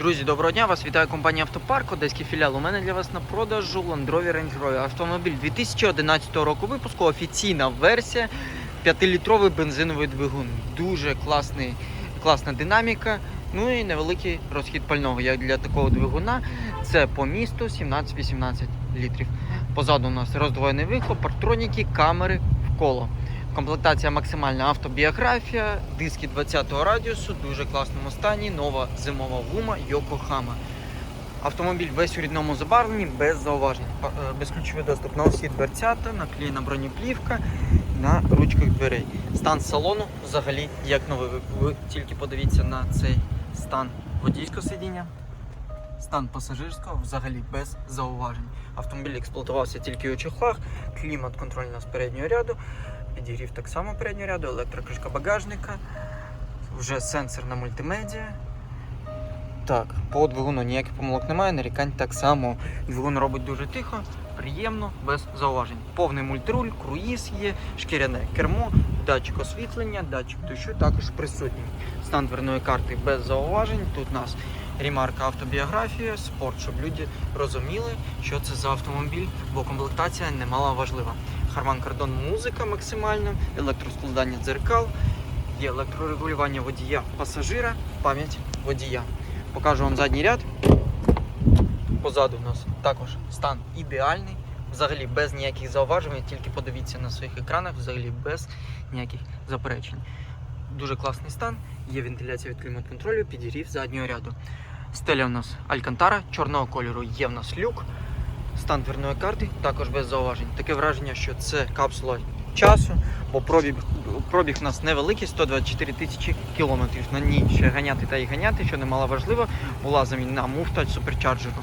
Друзі, доброго дня! Вас вітає компанія Автопарк, Одеський філіал. У мене для вас на продажу Range Rover. Автомобіль 2011 року випуску, офіційна версія, 5-літровий бензиновий двигун. Дуже класний, класна динаміка. Ну і невеликий розхід пального. Як для такого двигуна, це по місту 17-18 літрів. Позаду у нас роздвоєний вихлоп, партроніки, камери в коло. Комплектація максимальна автобіографія, диски 20-го радіусу, дуже класному стані, нова зимова гума Yokohama. Автомобіль весь у рідному забарвленні, без зауважень. Е, Безключовий доступ на усі дверцята, наклеєна бронеплівка на ручках дверей. Стан салону взагалі як новий. Ви, ви тільки подивіться на цей стан водійського сидіння. Стан пасажирського взагалі без зауважень. Автомобіль експлуатувався тільки у чехлах, клімат контроль з переднього ряду, підігрів так само переднього ряду, електрокришка багажника, вже сенсорна мультимедіа. Так, по двигуну ніяких помилок немає, нарікань так само. Двигун робить дуже тихо, приємно, без зауважень. Повний мультруль, круїз є, шкіряне кермо, датчик освітлення, датчик дощу також присутній. Стан дверної карти без зауважень. Тут у нас ремарка автобіографія, спорт, щоб люди розуміли, що це за автомобіль, бо комплектація немало важлива. Харман Кардон музика максимальна, електроскладання дзеркал, є електрорегулювання водія пасажира, пам'ять водія. Покажу вам задній ряд. Позаду у нас також стан ідеальний, взагалі без ніяких зауважень, тільки подивіться на своїх екранах, взагалі без ніяких заперечень. Дуже класний стан, є вентиляція від клімат-контролю, підігрів заднього ряду. Стеля у нас Алькантара, чорного кольору є в нас люк. Стан дверної карти також без зауважень. Таке враження, що це капсула часу, бо пробіг, пробіг у нас невеликий, 124 тисячі кілометрів. На ній ще ганяти та й ганяти, що немало важливо, була замінена муфта суперчарджеру.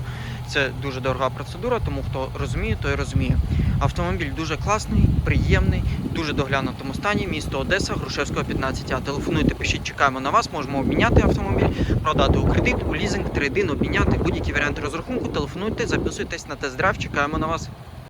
Це дуже дорога процедура, тому хто розуміє, той розуміє. Автомобіль дуже класний, приємний, дуже доглянутому стані. Місто Одеса, Грушевського 15А. Телефонуйте, пишіть, чекаємо на вас. Можемо обміняти автомобіль, продати у кредит, у лізинг, трейдин, обміняти будь-які варіанти розрахунку. Телефонуйте, записуйтесь на тест-драйв, чекаємо на вас.